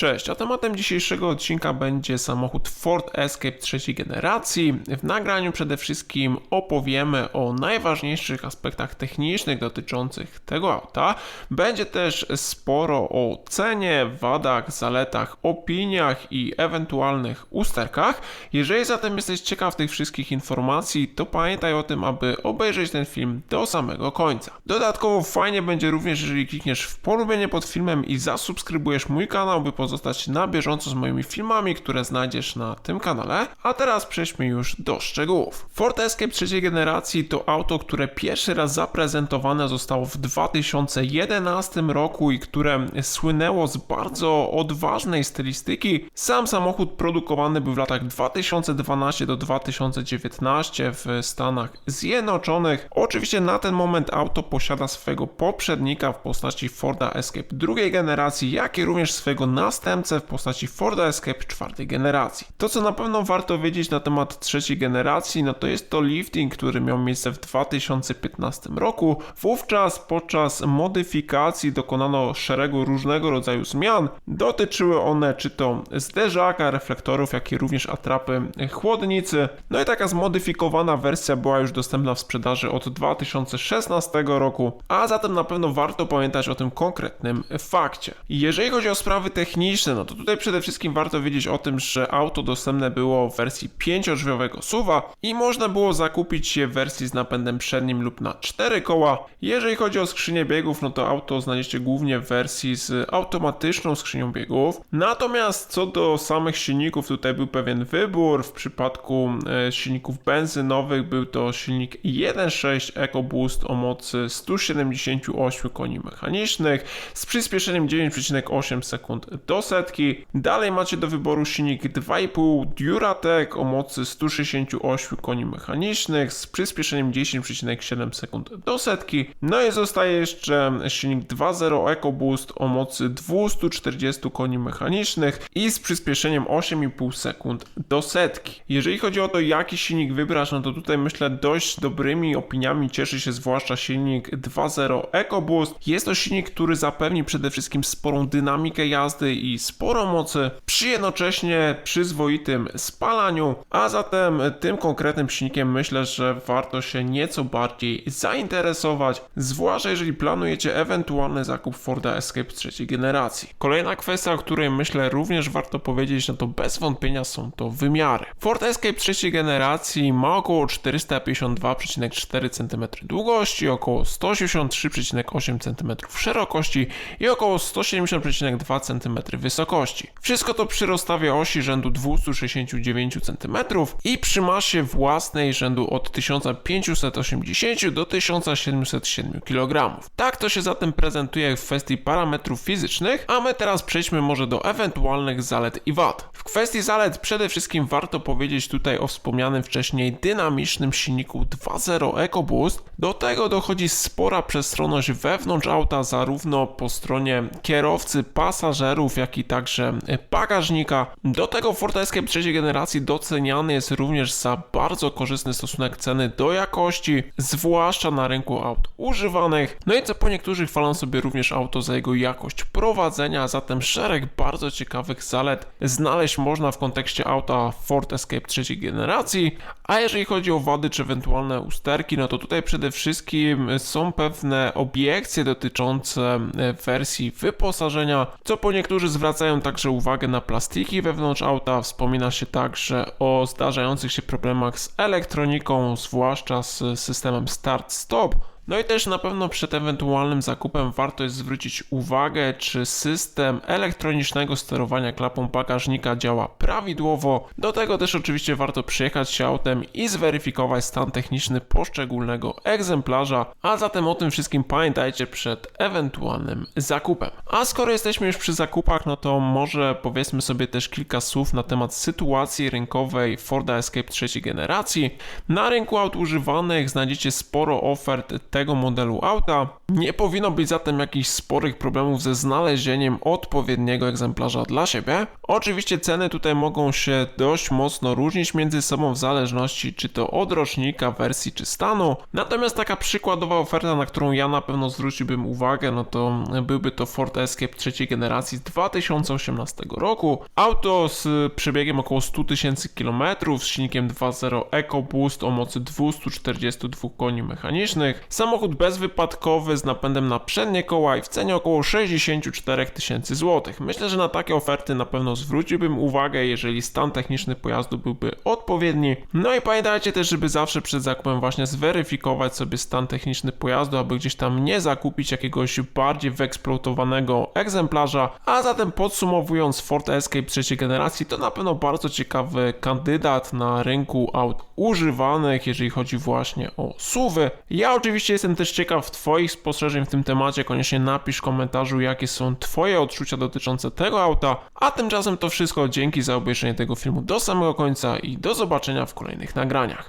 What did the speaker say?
Cześć, a tematem dzisiejszego odcinka będzie samochód Ford Escape trzeciej generacji. W nagraniu przede wszystkim opowiemy o najważniejszych aspektach technicznych dotyczących tego auta. Będzie też sporo o cenie, wadach, zaletach, opiniach i ewentualnych usterkach. Jeżeli zatem jesteś ciekaw tych wszystkich informacji, to pamiętaj o tym, aby obejrzeć ten film do samego końca. Dodatkowo fajnie będzie również, jeżeli klikniesz w polubienie pod filmem i zasubskrybujesz mój kanał, by pozostać na bieżąco z moimi filmami, które znajdziesz na tym kanale. A teraz przejdźmy już do szczegółów. Ford Escape trzeciej generacji to auto, które pierwszy raz zaprezentowane zostało w 2011 roku i które słynęło z bardzo odważnej stylistyki. Sam samochód produkowany był w latach 2012 do 2019 w Stanach Zjednoczonych. Oczywiście na ten moment auto posiada swojego poprzednika w postaci Forda Escape drugiej generacji, jak i również swojego następcę w postaci Forda Escape czwartej generacji. To co na pewno warto wiedzieć na temat trzeciej generacji, no to jest to lifting, który miał miejsce w 2015 roku. Wówczas podczas modyfikacji dokonano szeregu różnego rodzaju zmian. Dotyczyły one czy to zderzaka, reflektorów, jak i również atrapy chłodnicy. No i taka zmodyfikowana wersja była już dostępna w sprzedaży od 2016 roku, a zatem na pewno warto pamiętać o tym konkretnym fakcie. Jeżeli chodzi o sprawy techniczne, no to tutaj przede wszystkim warto wiedzieć o tym, że auto dostępne było w wersji 5-drzwiowego suwa i można było zakupić je w wersji z napędem przednim lub na 4 koła. Jeżeli chodzi o skrzynię biegów, no to auto znajdziecie głównie w wersji z automatyczną skrzynią biegów. Natomiast co do samych silników, tutaj był pewien wybór. W przypadku e, silników benzynowych był to silnik 1.6 EcoBoost o mocy 178 koni mechanicznych z przyspieszeniem 9,8 sekund do setki. Dalej macie do wyboru silnik 2,5 Duratec o mocy 168 koni mechanicznych z przyspieszeniem 10,7 sekund do setki. No i zostaje jeszcze silnik 2.0 EcoBoost o mocy 240 koni mechanicznych i z przyspieszeniem 8,5 sekund do setki. Jeżeli chodzi o to, jaki silnik wybrać, no to tutaj myślę dość dobrymi opiniami cieszy się zwłaszcza silnik 2.0 EcoBoost. Jest to silnik, który zapewni przede wszystkim sporą dynamikę jazdy i sporo mocy przy jednocześnie przyzwoitym spalaniu, a zatem tym konkretnym silnikiem myślę, że warto się nieco bardziej zainteresować, zwłaszcza jeżeli planujecie ewentualny zakup Forda Escape trzeciej generacji. Kolejna kwestia, o której myślę również warto powiedzieć, no to bez wątpienia są to wymiary. Ford Escape trzeciej generacji ma około 452,4 cm długości, około 183,8 cm szerokości i około 170,2 cm wysokości. Wszystko to przy rozstawie osi rzędu 269 cm i przy masie własnej rzędu od 1580 do 1707 kg. Tak to się zatem prezentuje w kwestii parametrów fizycznych, a my teraz przejdźmy może do ewentualnych zalet i wad. W kwestii zalet przede wszystkim warto powiedzieć tutaj o wspomnianym wcześniej dynamicznym silniku 2.0 EcoBoost. Do tego dochodzi spora przestronność wewnątrz auta, zarówno po stronie kierowcy, pasażerów, jak i także bagażnika. Do tego Ford Escape trzeciej generacji doceniany jest również za bardzo korzystny stosunek ceny do jakości, zwłaszcza na rynku aut używanych. No i co po niektórych chwalą sobie również auto za jego jakość prowadzenia, zatem szereg bardzo ciekawych zalet znaleźć można w kontekście auta Ford Escape trzeciej generacji. A jeżeli chodzi o wady czy ewentualne usterki, no to tutaj przede wszystkim są pewne obiekcje dotyczące wersji wyposażenia, co po niektórzy zwracają także uwagę na plastiki wewnątrz auta. Wspomina się także o zdarzających się problemach z elektroniką, zwłaszcza z systemem start-stop. No i też na pewno przed ewentualnym zakupem warto jest zwrócić uwagę, czy system elektronicznego sterowania klapą bagażnika działa prawidłowo. Do tego też oczywiście warto przyjechać się autem i zweryfikować stan techniczny poszczególnego egzemplarza, a zatem o tym wszystkim pamiętajcie przed ewentualnym zakupem. A skoro jesteśmy już przy zakupach, no to może powiedzmy sobie też kilka słów na temat sytuacji rynkowej Forda Escape trzeciej generacji. Na rynku aut używanych znajdziecie sporo ofert tego modelu auta. Nie powinno być zatem jakichś sporych problemów ze znalezieniem odpowiedniego egzemplarza dla siebie. Oczywiście ceny tutaj mogą się dość mocno różnić między sobą w zależności czy to od rocznika, wersji czy stanu. Natomiast taka przykładowa oferta, na którą ja na pewno zwróciłbym uwagę, no to byłby to Ford Escape trzeciej generacji z 2018 roku. Auto z przebiegiem około 100 tysięcy kilometrów, z silnikiem 2.0 EcoBoost o mocy 242 koni mechanicznych. Samochód bezwypadkowy z napędem na przednie koła i w cenie około 64 tysięcy złotych. Myślę, że na takie oferty na pewno zwróciłbym uwagę, jeżeli stan techniczny pojazdu byłby odpowiedni. No i pamiętajcie też, żeby zawsze przed zakupem właśnie zweryfikować sobie stan techniczny pojazdu, aby gdzieś tam nie zakupić jakiegoś bardziej wyeksploatowanego egzemplarza. A zatem podsumowując, Ford Escape trzeciej generacji to na pewno bardzo ciekawy kandydat na rynku aut używanych, jeżeli chodzi właśnie o SUVy. Ja oczywiście jestem też ciekaw Twoich spostrzeżeń w tym temacie. Koniecznie napisz w komentarzu, jakie są Twoje odczucia dotyczące tego auta. A tymczasem to wszystko. Dzięki za obejrzenie tego filmu do samego końca i do zobaczenia w kolejnych nagraniach.